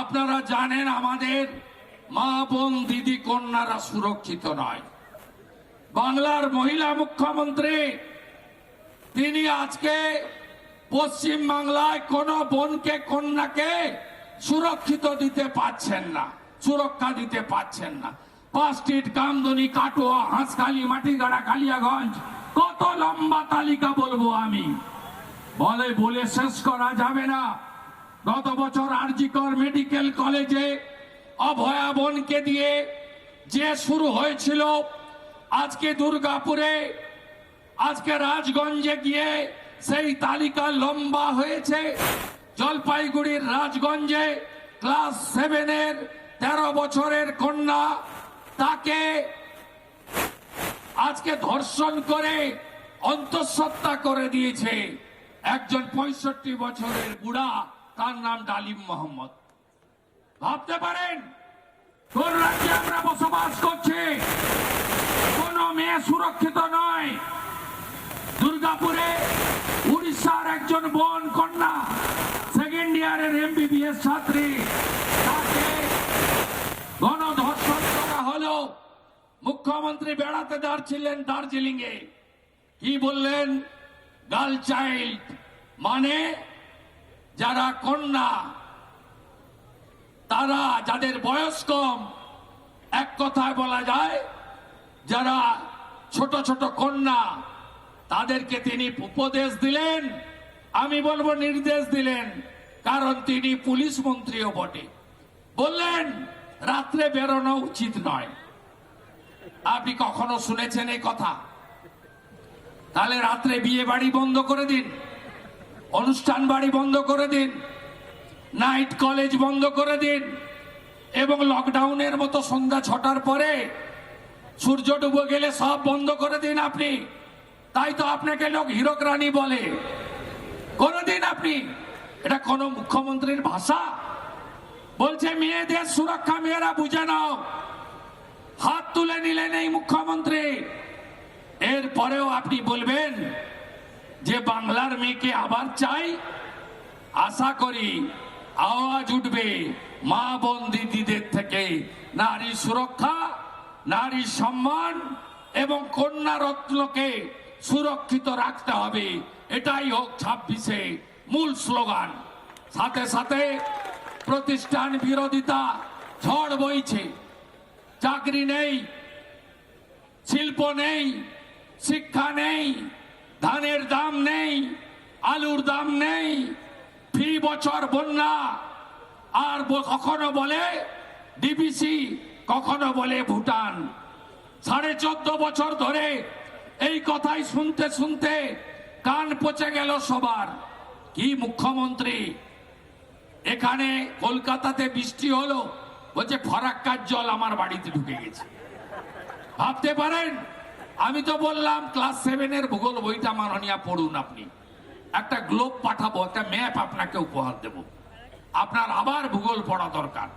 আপনারা জানেন আমাদের মা বোন দিদি কন্যারা সুরক্ষিত নয়। বাংলার মহিলা মুখ্যমন্ত্রী, তিনি আজকে পশ্চিম বাংলায় কোন বোনকে, কন্যাকে সুরক্ষিত দিতে পাচ্ছেন না, সুরক্ষা দিতে পাচ্ছেন না। পাঁচটিট কামদনি, কাটোয়া, হাঁসখালি, মাটিগাড়া, কালিয়াগঞ্জ, কত লম্বা তালিকা বলব আমি। বলে বলে শেষ করা যাবে না। গত বছর আরজিকর মেডিকেল কলেজে অভয়া বোনকে দিয়ে যে শুরু হয়েছিল, আজকে দুর্গাপুরে, আজকে রাজগঞ্জে গিয়ে সেই তালিকা লম্বা হয়েছে। জলপাইগুড়ির রাজগঞ্জে ক্লাস সেভেনের তেরো বছরের কন্যা তাকে আজকে ধর্ষণ করে অন্তঃসত্ত্বা করে দিয়েছে। একজন পঁয়ষট্টি বছরের বুড়া তার নাম ডালিম মোহাম্মদ। ভাবতে পারেন, কোন রাজ্যে আমরা বসবাস করছি? কোন মেয়ে সুরক্ষিত নয়। দুর্গাপুরে উড়িষ্যার একজন বোন কন্যা, সেকেন্ড ইয়ারের এমবিবিএস ছাত্রী, তাকে গণধর্ষণ করা হলো। মুখ্যমন্ত্রী বেড়াতে যাচ্ছিলেন দার্জিলিং এ কি বললেন? গার্ল চাইল্ড মানে যারা কন্যা, তারা যাদের বয়স কম, এক কথায় বলা যায়, যারা ছোট ছোট কন্যা, তাদেরকে তিনি উপদেশ দিলেন, আমি বলব নির্দেশ দিলেন, কারণ তিনি পুলিশ মন্ত্রীও বটে। বললেন, রাত্রে বেরোনো উচিত নয়। আপনি কখনো শুনেছেন এই কথা? তাহলে রাত্রে বিয়ে বাড়ি বন্ধ করে দিন। অনুষ্ঠান বাড়ি বন্ধ করে দিন, নাইট কলেজ বন্ধ করে দিন, এবং লকডাউনের মতো সন্ধ্যা ছটার পরে সূর্য ডুবে গেলে সব বন্ধ করে দিন আপনি। তাই তো আপনাকে লোক হিরক রানী বলে। করে দিন আপনি। এটা কোন মুখ্যমন্ত্রীর ভাষা। বলছে মেয়েদের সুরক্ষা, মেয়েরা বুঝে নাও। হাত তুলে নিলেন এই মুখ্যমন্ত্রী। এরপরেও আপনি বলবেন যে বাংলার মেয়েকে আবার চাই, আশা করি আওয়াজ উঠবে মা বোন দিদিদের থেকে। নারী সুরক্ষা, নারী সম্মান এবং কন্যা রত্নকে সুরক্ষিত রাখতে হবে। এটাই হোক ছাব্বিশে মূল স্লোগান। সাথে সাথে প্রতিষ্ঠান বিরোধিতা ঝড় বইছে। চাকরি নেই, শিল্প নেই, শিক্ষা নেই ধানের দাম নেই, আলুর দাম নেই, ফি বছর বন্যা, আর কখনো বলে ডিবিসি, কখনো বলে ভুটান। সাড়ে চোদ্দ বছর ধরে এই কথাই শুনতে শুনতে কান পচে গেল সবার। কি মুখ্যমন্ত্রী? এখানে কলকাতাতে বৃষ্টি হলো, বলছে, ফরাক্কার জল আমার বাড়িতে ঢুকে গেছে। ভাবতে পারেন আমি তো বললাম ক্লাস সেভেনের ভূগোল বইটা মাননীয়া পড়ুন আপনি। একটা গ্লোব পাঠাবো, একটা ম্যাপ আপনাকে উপহার দেব। আপনার আবার ভূগোল পড়া দরকার।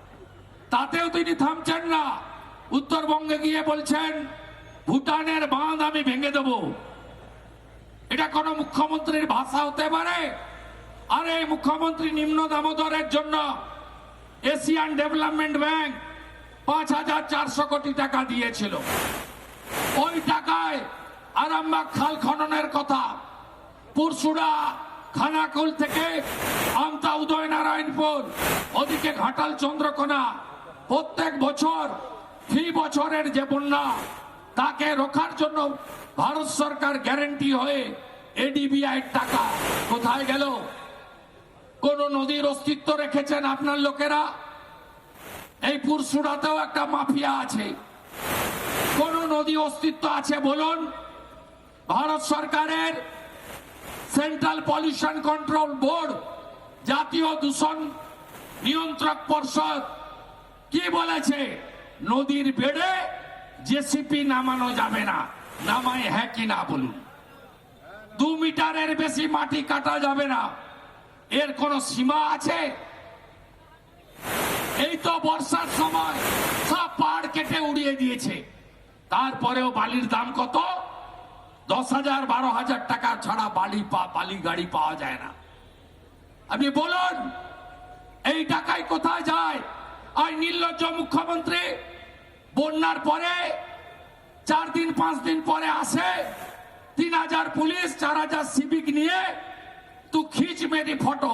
তাতেও তিনি থামছেন না। উত্তরবঙ্গে গিয়ে বলছেন, ভুটানের বাঁধ আমি ভেঙে দেব। এটা কোন মুখ্যমন্ত্রীর ভাষা হতে পারে? আরে, মুখ্যমন্ত্রী নিম্ন দামোদরের জন্য এশিয়ান ডেভেলপমেন্ট ব্যাংক পাঁচ হাজার চারশো কোটি টাকা দিয়েছিল। ওই টাকায় আরামবাগ খাল খননের কথা। পুরসুড়া খানাকুল থেকে আমতা উদয়নারায়ণপুর, ওদিকে ঘাটাল চন্দ্রকোনা। প্রত্যেক বছর, ফি বছরের যে বন্যা, তাকে রোখার জন্য ভারত সরকার গ্যারেন্টি হয়ে এডিবিআই টাকা কোথায় গেল? কোন নদীর অস্তিত্ব রেখেছেন আপনার লোকেরা? এই পুরসুড়াতেও একটা মাফিয়া আছে। কোন নদী অস্তিত্ব আছে বলুন? ভারত সরকারের সেন্ট্রাল পলিউশন কন্ট্রোল বোর্ড জাতীয় দূষণ নিয়ন্ত্রক পর্ষদ, কি বলেছে? নদীর বেড়ে জেসিপি নামানো যাবে না, নামায় হ্যাঁ কি না বলুন? দু মিটারের বেশি মাটি কাটা যাবে না, এর কোন সীমা আছে? এই তো বর্ষার সময় সব পাহাড় কেটে উড়িয়ে দিয়েছে। তারপরেও বালির দাম কত? দশ হাজার বারো হাজার টাকা ছাড়া বালি বালি গাড়ি পাওয়া যায় না। আপনি বলুন, এই টাকায় কোথায় যায়? আর নির্লজ্জ মুখ্যমন্ত্রী বন্যার পরে, চার দিন, পাঁচ দিন পরে আসে, তিন হাজার পুলিশ, চার হাজার সিভিক নিয়ে তু খিচ মেরি ফটো।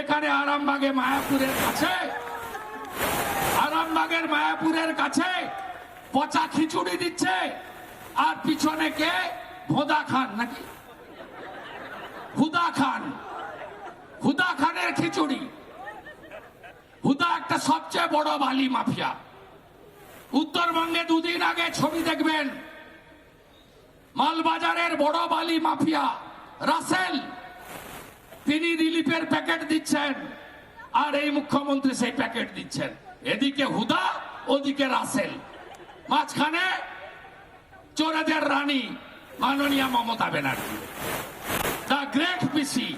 এখানে আরামবাগে মায়াপুরের কাছে, আরামবাগের মায়াপুরের কাছে পচা খিচুড়ি দিচ্ছে, আর পিছনে কে? ভোদা খান নাকি? হুদা খান। হুদা খানের খিচুড়ি। হুদা একটা সবচেয়ে বড় বালি মাফিয়া। উত্তরবঙ্গে দুদিন আগে ছবি দেখবেন, মালবাজারের বড় বালি মাফিয়া, রাসেল। তিনি রিলিফের প্যাকেট দিচ্ছেন, আর এই মুখ্যমন্ত্রী সেই প্যাকেট দিচ্ছেন। এদিকে হুদা, ওদিকে রাসেল। মাঝখানে চোরেদের রানী মাননীয়া মমতা ব্যানার্জি দ্য গ্রেট পিসি।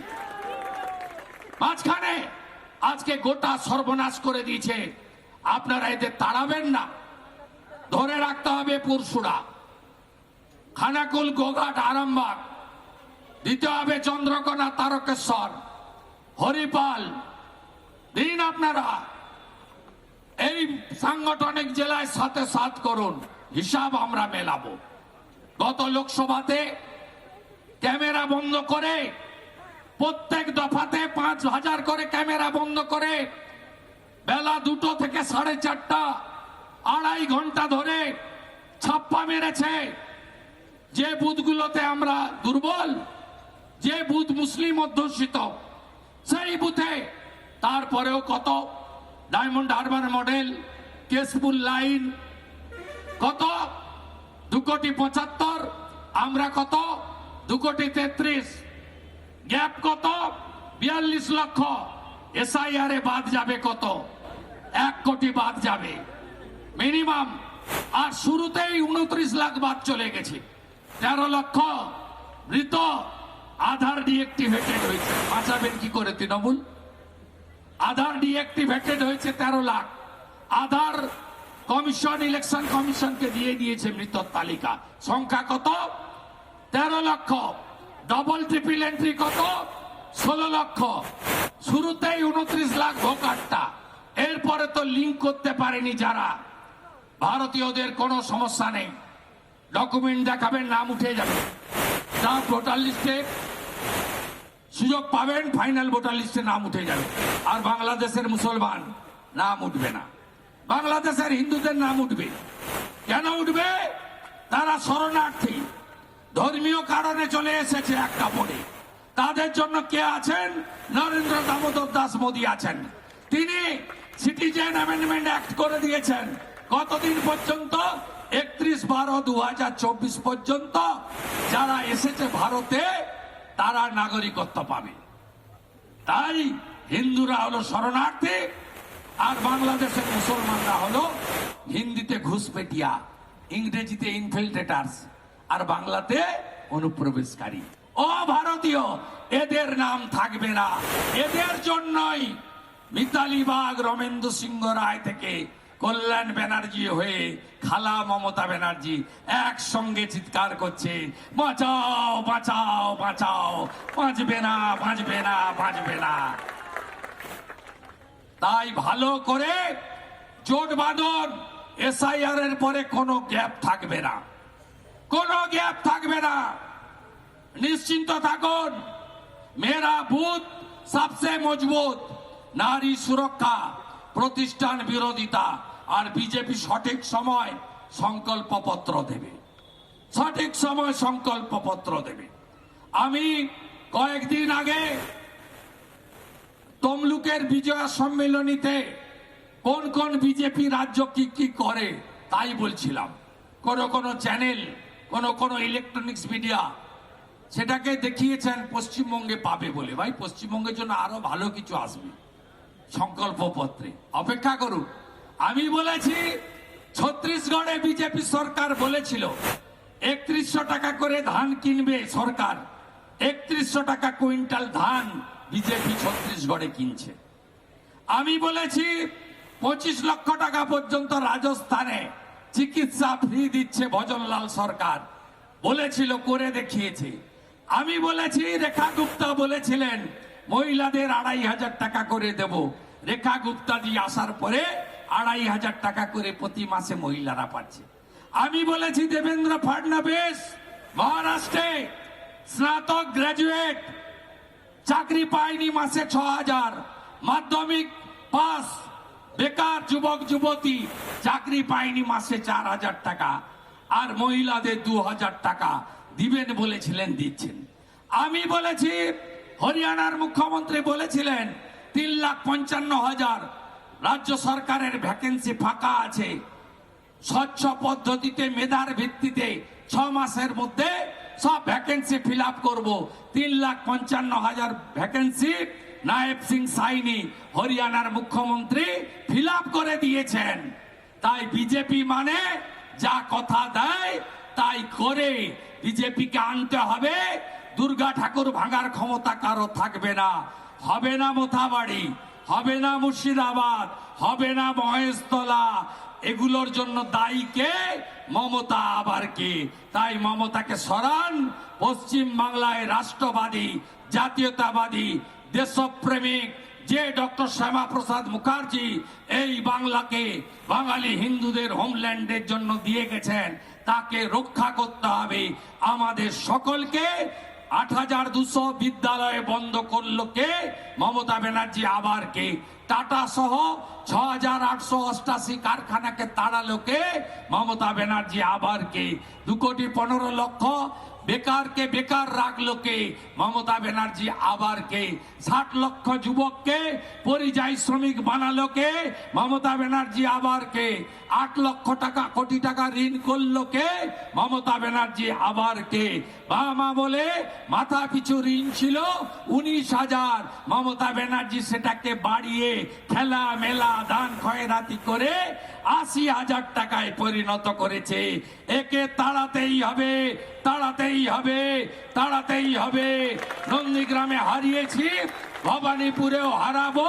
মাঝখানে আজকে গোটা সর্বনাশ করে দিয়েছে। আপনারা এদের তাড়াবেন না। ধরে রাখতে হবে পুরসুরা। খানাকুল, গোঘাট, আরামবাগ। দিতে হবে চন্দ্রকোনা, তারকেশ্বর। হরিপাল, দিন আপনারা। এই সাংগঠনিক জেলায় সাথে সাথ করুন, হিসাব আমরা মেলাবো। গত লোকসভাতে ক্যামেরা বন্ধ করে, প্রত্যেক দফাতে পাঁচ হাজার করে ক্যামেরা বন্ধ করে, বেলা দুটো থেকে সাড়ে চারটা, আড়াই ঘণ্টা ধরে ছাপ্পা মেরেছে। যে বুথগুলোতে আমরা দুর্বল, যে বুথ মুসলিম অধ্যুষিত, সেই বুথে তারপরেও কত ডায়মন্ড হারবার মডেল, কেশপুর লাইন, কত? দু কোটি পঁচাত্তর, আমরা কত? দু কোটি তেত্রিশ। গ্যাপ কত? বিয়াল্লিশ লক্ষ। এসআইআর বাদ যাবে কত? এক কোটি বাদ যাবে। মিনিমাম। আর শুরুতেই উনত্রিশ লাখ বাদ চলে গেছে। তেরো লক্ষ। মৃত। আধার ডিএক্টিভেটেড হয়েছে। বাঁচাবেন কি করে তৃণমূল? আধার ডিএক্টিভেটেড হয়েছে তেরো লাখ। আধার কমিশন ইলেকশন কমিশনকে দিয়ে দিয়েছে মৃতর তালিকা। সংখ্যা কত? তেরো লক্ষ। ডবল ট্রিপল এন্ট্রি কত? ষোলো লক্ষ। শুরুতেই উনত্রিশ লাখ ভোকারটা এরপরে তো লিঙ্ক করতে পারেনি যারা। ভারতীয়দের কোনো সমস্যা নেই। ডকুমেন্ট দেখাবেন, নাম উঠে যাবে। তা ভোটার লিস্টে সুযোগ পাবেন ফাইনাল ভোটার লিস্টে নাম উঠে যাবে। আর বাংলাদেশের মুসলমান নাম উঠবে না। বাংলাদেশের হিন্দুদের নাম উঠবে। কেন উঠবে? তারা শরণার্থী। ধর্মীয় কারণে চলে এসেছে এক কাপড়ে তাদের জন্য কে আছেন? নরেন্দ্র দামোদর দাস মোদী আছেন। তিনি সিটিজেন অ্যামেন্ডমেন্ট অ্যাক্ট করে দিয়েছেন। কতদিন পর্যন্ত? একত্রিশ বারো দু পর্যন্ত। যারা এসেছে ভারতে তারা নাগরিকত্ব পাবে। তাই হিন্দুরা হলো শরণার্থী আর বাংলাদেশের মুসলমানরা হলো হিন্দিতে ঘুষপেটিয়া, ইংরেজিতে ইনফিল্ট্রেটার্স আর বাংলাতে অনুপ্রবেশকারী। ও ভারতীয় এদের নাম থাকবে না। এদের জন্যই মিতালি বাগ রমেন্দ্র সিংহ রায় থেকে কল্যাণ ব্যানার্জি হয়ে খালা মমতা ব্যানার্জি একসঙ্গে চিৎকার করছে, বাঁচাও বাঁচাও বাঁচাও, বাঁচবে না বাঁচবে না বাঁচবে না। তাই ভালো করে জোট বাঁধন, এসআইআর এর পরে কোনো গ্যাপ থাকবে না। কোনো গ্যাপ থাকবে না। নিশ্চিন্ত থাকুন মেরা বুথ সবচেয়ে মজবুত, নারী সুরক্ষা, প্রতিষ্ঠান বিরোধিতা আর বিজেপি সঠিক সময় সংকল্পপত্র দেবে। সঠিক সময় সংকল্পপত্র দেবে। আমি কয়েকদিন আগে তমলুকের বিজয়া সম্মেলনীতে কোন কোন বিজেপি রাজ্য কি কি করে তাই বলছিলাম। কোন কোন চ্যানেল, কোন কোন ইলেকট্রনিক্স মিডিয়া সেটাকে দেখিয়েছেন পশ্চিমবঙ্গে পাবে বলে। ভাই, পশ্চিমবঙ্গের জন্য আরও ভালো কিছু আসবে। সংকল্পপত্রে। অপেক্ষা করুন। আমি বলেছি, ছত্রিশগড়ে বিজেপি সরকার বলেছিল, একত্রিশশো টাকা করে ধান কিনবে সরকার, একত্রিশশো টাকা কুইন্টাল ধান বিজেপি ছত্রিশগড়ে কিনছে। আমি বলেছি, পঁচিশ লক্ষ টাকা পর্যন্ত রাজস্থানে চিকিৎসা ফ্রি দিচ্ছে ভজনলাল সরকার, বলেছিল, করে দেখিয়েছে। আমি বলেছি, রেখা গুপ্তা বলেছিলেন, মহিলাদের আড়াই হাজার টাকা করে দেব। রেখা গুপ্তাজি আসার পরে আড়াই হাজার টাকা করে প্রতি মাসে মহিলারা পাচ্ছে। আমি বলেছি, দেবেন্দ্র ফাডনাবিস, মহারাষ্ট্রে স্নাতক গ্রাজুয়েট চাকরি পায়নি মাসে ছ হাজার। মাধ্যমিক পাস, বেকার যুবক, যুবতী, চাকরি পায়নি মাসে চার হাজার টাকা। আর মহিলাদের দু হাজার টাকা দিবেন বলেছিলেন, দিচ্ছেন। আমি বলেছি, হরিয়ানার মুখ্যমন্ত্রী বলেছিলেন, তিন লাখ পঞ্চান্ন হাজার রাজ্য সরকারের ভ্যাকেন্সি ফাঁকা আছে। স্বচ্ছ পদ্ধতিতে, মেধার ভিত্তিতে ছ মাসের মধ্যে সব ভ্যাকেন্সি ফিল আপ করব। তিন লাখ পঞ্চান্ন হাজার ভ্যাকেন্সি নায়েব সিং সাইনি, হরিয়ানার মুখ্যমন্ত্রী ফিল করে দিয়েছেন। তাই বিজেপি মানে যা কথা দেয়, তাই করে বিজেপিকে আনতে হবে। দুর্গা ঠাকুর ভাঙার ক্ষমতা কারও থাকবে না। হবে না মোথাবাড়ি। হবে না মুর্শিদাবাদ, হবে না মহেশতলা। এগুলোর জন্য দায়ী কে? মমতা আবার কে? তাই মমতাকে সরান। পশ্চিম বাংলায় রাষ্ট্রবাদী, জাতীয়তাবাদী, দেশপ্রেমিক, যে ডক্টর শ্যামা প্রসাদ মুখার্জি এই বাংলাকে বাঙালি হিন্দুদের হোমল্যান্ডের জন্য দিয়ে গেছেন, তাকে রক্ষা করতে হবে। আমাদের সকলকে আট হাজার দুশো বিদ্যালয়ে বন্ধ করল কে? মমতা ব্যানার্জি, আবার কে? টাটা সহ ছ হাজার আটশো অষ্টাশি কারখানাকে তাড়ালো কে? মমতা ব্যানার্জি, আবার কে? দু কোটি পনেরো লক্ষ বেকারকে বেকার রাখল কে? মমতা ব্যানার্জি আবার কে? ষাট লক্ষ যুবককে পরিযায়ী শ্রমিক বানালো কে? মমতা ব্যানার্জি আবার কে? আট লক্ষ টাকা, কোটি টাকা ঋণ করল কে? মমতা ব্যানার্জি আবার কে? বাবা বলে মাথা পিছু ঋণ ছিল উনিশ হাজার। মমতা ব্যানার্জি সেটাকে বাড়িয়ে খেলা মেলা দান খয়রাতি করে আশি হাজার টাকায় পরিণত করেছে। একে তাড়াতেই হবে তাড়াতেই হবে তাড়াতেই হবে। নন্দীগ্রামে হারিয়েছি, ভবানীপুরেও হারাবো।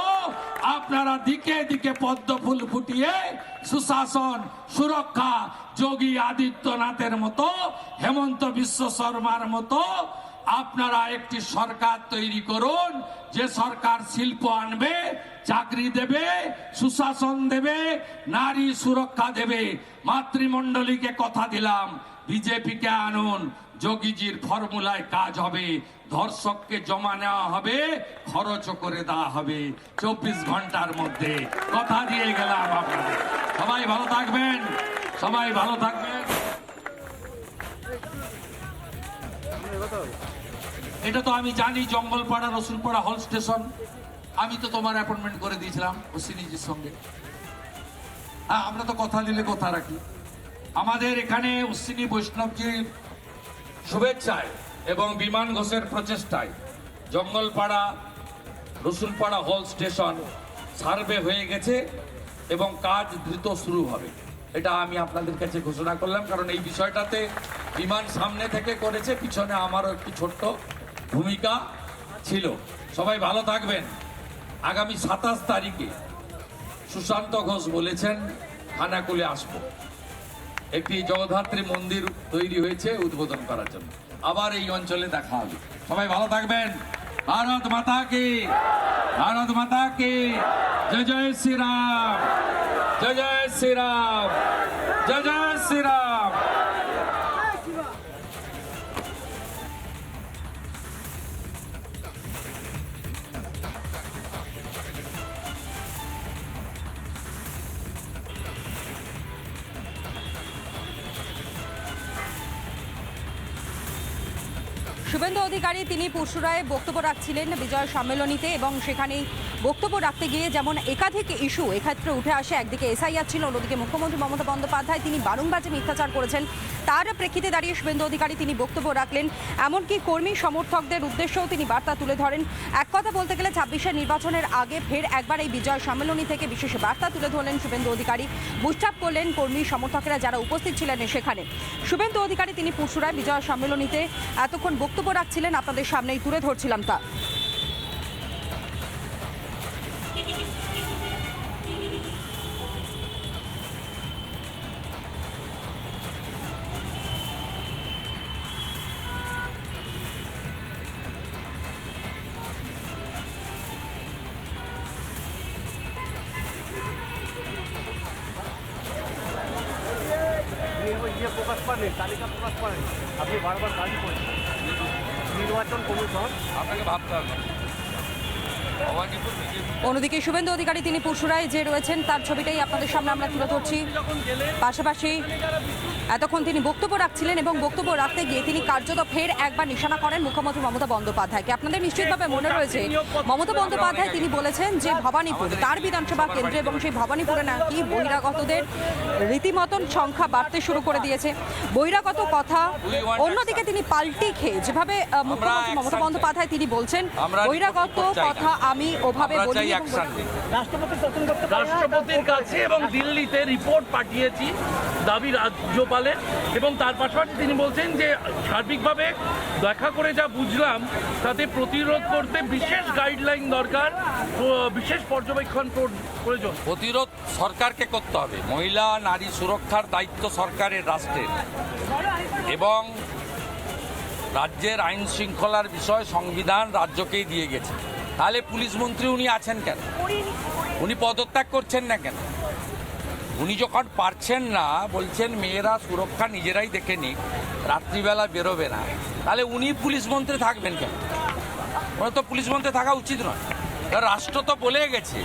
আপনারা দিকে দিকে পদ্ম ফুল ফুটিয়ে সুশাসন, সুরক্ষা, যোগী আদিত্যনাথের মতো, হেমন্ত বিশ্ব শর্মার মতো, আপনারা একটি সরকার তৈরি করুন। যে সরকার শিল্প আনবে চাকরি দেবে, সুশাসন দেবে, নারী সুরক্ষা দেবে। মাতৃমণ্ডলীকে কথা দিলাম, বিজেপিকে আনুন, যোগীজির ফর্মুলায় কাজ হবে, ধর্ষককে জমা নেওয়া হবে খরচ করে দেওয়া হবে। চব্বিশ ঘণ্টার মধ্যে কথা দিয়ে গেলাম আপনাদের। সবাই ভালো থাকবেন, সবাই ভালো থাকবেন। এটা তো আমি জানি, জঙ্গলপাড়া, রসুলপাড়া, হল স্টেশন। আমি তো তোমার অ্যাপয়েন্টমেন্ট করে দিয়েছিলাম অশ্বিনীজির সঙ্গে। হ্যাঁ আমরা তো কথা দিলে কথা রাখি। আমাদের এখানে অশ্বিনী বৈষ্ণবজির শুভেচ্ছায় এবং বিমান ঘোষের প্রচেষ্টায় জঙ্গলপাড়া, রসুলপাড়া হল স্টেশন সার্ভে হয়ে গেছে এবং কাজ দ্রুত শুরু হবে। এটা আমি আপনাদের কাছে ঘোষণা করলাম, কারণ এই বিষয়টাতে বিমান সামনে থেকে করেছে, পিছনে আমারও একটি ছোট্ট ভূমিকা ছিল। সবাই ভালো থাকবেন। আগামী সাতাশ তারিখে সুশান্ত ঘোষ বলেছেন খানাকুলে আসব। একটি জগদ্ধাত্রী মন্দির তৈরি হয়েছে, উদ্বোধন করার জন্য। আবার এই অঞ্চলে দেখা হবে। সবাই ভালো থাকবেন। ভারত মাতা কি ভারত মাতা কি জয় জয় শ্রীরাম, জয় জয় শ্রীরাম, জয় জয় শ্রীরাম। শুভেন্দু অধিকারী, তিনি পরশুরায় বক্তব্য রাখছিলেন বিজয় সম্মেলনীতে এবং সেখানে বক্তব্য রাখতে গিয়ে যেমন একাধিক ইস্যু এক্ষেত্রে উঠে আসে, একদিকে এসআইআর ছিল, অন্যদিকে মুখ্যমন্ত্রী মমতা বন্দ্যোপাধ্যায়, তিনি বারংবার যে মিথ্যাচার করেছেন তার প্রেক্ষিতে দাঁড়িয়ে শুভেন্দু অধিকারী তিনি বক্তব্য রাখলেন। এমনকি কর্মী সমর্থকদের উদ্দেশ্যেও তিনি বার্তা তুলে ধরেন। এক কথা বলতে গেলে ছাব্বিশের নির্বাচনের আগে ফের একবার এই বিজয় সম্মেলনী থেকে বিশেষ বার্তা তুলে ধরলেন শুভেন্দু অধিকারী। বুস্টাপ করলেন কর্মী সমর্থকেরা যারা উপস্থিত ছিলেন সেখানে। শুভেন্দু অধিকারী তিনি পরশুরায় বিজয় সম্মেলনীতে এতক্ষণ বক্তব্য রাখছিলেন। আপনাদের সামনেই তুলে ধরছিলাম তা। অন্যদিকে শুভেন্দু অধিকারী, তিনি পুরসুরায় যে রয়েছেন, তার ছবিটাই আপনাদের সামনে আমরা তুলে ধরছি। পাশাপাশি এতক্ষণ তিনি বক্তব্য রাখছিলেন এবং বক্তব্য রাখতে গিয়ে তিনি কার্যত ফের একবার নিশানা করেন মুখ্যমন্ত্রী মমতা বন্দ্যোপাধ্যায়কে। আপনাদের নিশ্চিতভাবে মনে রয়েছে মমতা বন্দ্যোপাধ্যায় তিনি বলেছেন যে ভবানীপুর তার বিধানসভা কেন্দ্রে এবং সেই ভবানীপুরে নাকি বহিরাগতদের রীতিমতন সংখ্যা বাড়তে শুরু করে দিয়েছে। বহিরাগত কথা অন্যদিকে তিনি পাল্টি খেয়ে যেভাবে আহ, মুখ্যমন্ত্রী মমতা বন্দ্যোপাধ্যায় তিনি বলছেন বহিরাগত। কথা আমি ওভাবে বলি রাষ্ট্রপতির কাছে এবং দিল্লিতে রিপোর্ট পাঠিয়েছি দাবি রাজ্যপালের এবং তার পাশাপাশি তিনি বলছেন যে সার্বিকভাবে দেখা করে যা বুঝলাম, তাতে প্রতিরোধ করতে বিশেষ গাইডলাইন দরকার বিশেষ পর্যবেক্ষণ প্র- প্রয়োজন। প্রতিরোধ সরকারকে করতে হবে। মহিলা, নারী সুরক্ষার দায়িত্ব সরকারের, রাষ্ট্রের। এবং রাজ্যের আইন শৃঙ্খলার বিষয় সংবিধান রাজ্যকেই দিয়ে গেছে। তাহলে পুলিশ মন্ত্রী উনি আছেন কেন? উনি পদত্যাগ করছেন না কেন? উনি যখন পারছেন না, বলছেন মেয়েরা সুরক্ষা নিজেরাই দেখে নিক, রাত্রিবেলা বেরোবে না। তাহলে উনি পুলিশ মন্ত্রী থাকবেন কেন? ওনার তো পুলিশ মন্ত্রী থাকা উচিত নয়। রাষ্ট্র তো বলে গেছে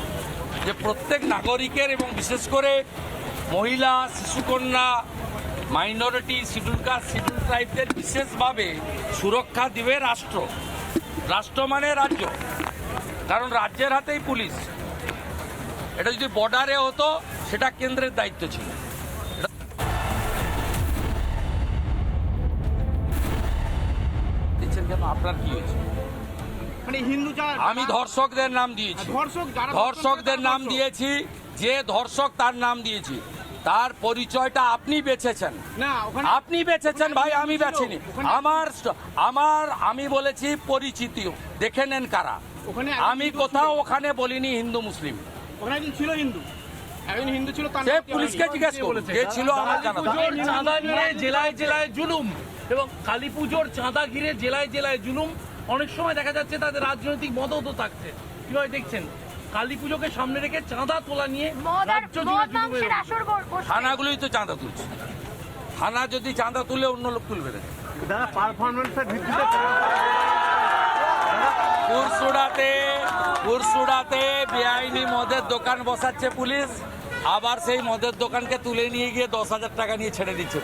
যে প্রত্যেক নাগরিকের এবং বিশেষ করে মহিলা, শিশুকন্যা, মাইনরিটি, শিডিউল কাস্ট, শিডিউল ট্রাইবদের বিশেষভাবে সুরক্ষা দিবে রাষ্ট্র। রাষ্ট্র মানে রাজ্য। কারণ রাজ্যের হাতেই পুলিশ। এটা যদি বর্ডারে হতো সেটা কেন্দ্রের দায়িত্ব ছিল। কেন? আপনার কি হয়েছে? মানে আমি ধর্ষকদের নাম দিয়েছি। ধর্ষকদের নাম দিয়েছি যে ধর্ষক তার নাম দিয়েছি তার পরিচয়টা আপনি বেছেছেন। না আপনি বেছেছেন ভাই আমি বেছিনি। আমার আমার আমি বলেছি পরিচিতি। দেখে নেন কারা। আমি কোথাও ওখানে বলিনি হিন্দু মুসলিম। ওখানে ছিল হিন্দু। একজন হিন্দু ছিল সে পুলিশকে জিজ্ঞেস করুন যে ছিল আমার জানা। চাঁদা নিয়ে জেলায় জেলায় জুলুম এবং কালী পুজোর চাঁদা ঘিরে জেলায় জেলায় জুলুম। অনেক সময় দেখা যাচ্ছে তাদের রাজনৈতিক মদতও থাকছে। কীভাবে দেখছেন? কালী পুজোকে সামনে রেখে চাঁদা তোলা নিয়ে। থানাগুলোই তো চাঁদা তুলছে। থানা যদি চাঁদা তুলে অন্য লোক তুলবে না। যারা পারফরমেন্সের ভিত্তিতে পুরসুড়াতে পুরসুড়াতে বেআইনি মদের দোকান বসাচ্ছে পুলিশ। আবার সেই মদের দোকানকে তুলে নিয়ে গিয়ে দশ হাজার টাকা নিয়ে ছেড়ে দিচ্ছে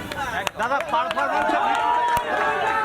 দাদা পারফরমেন্সের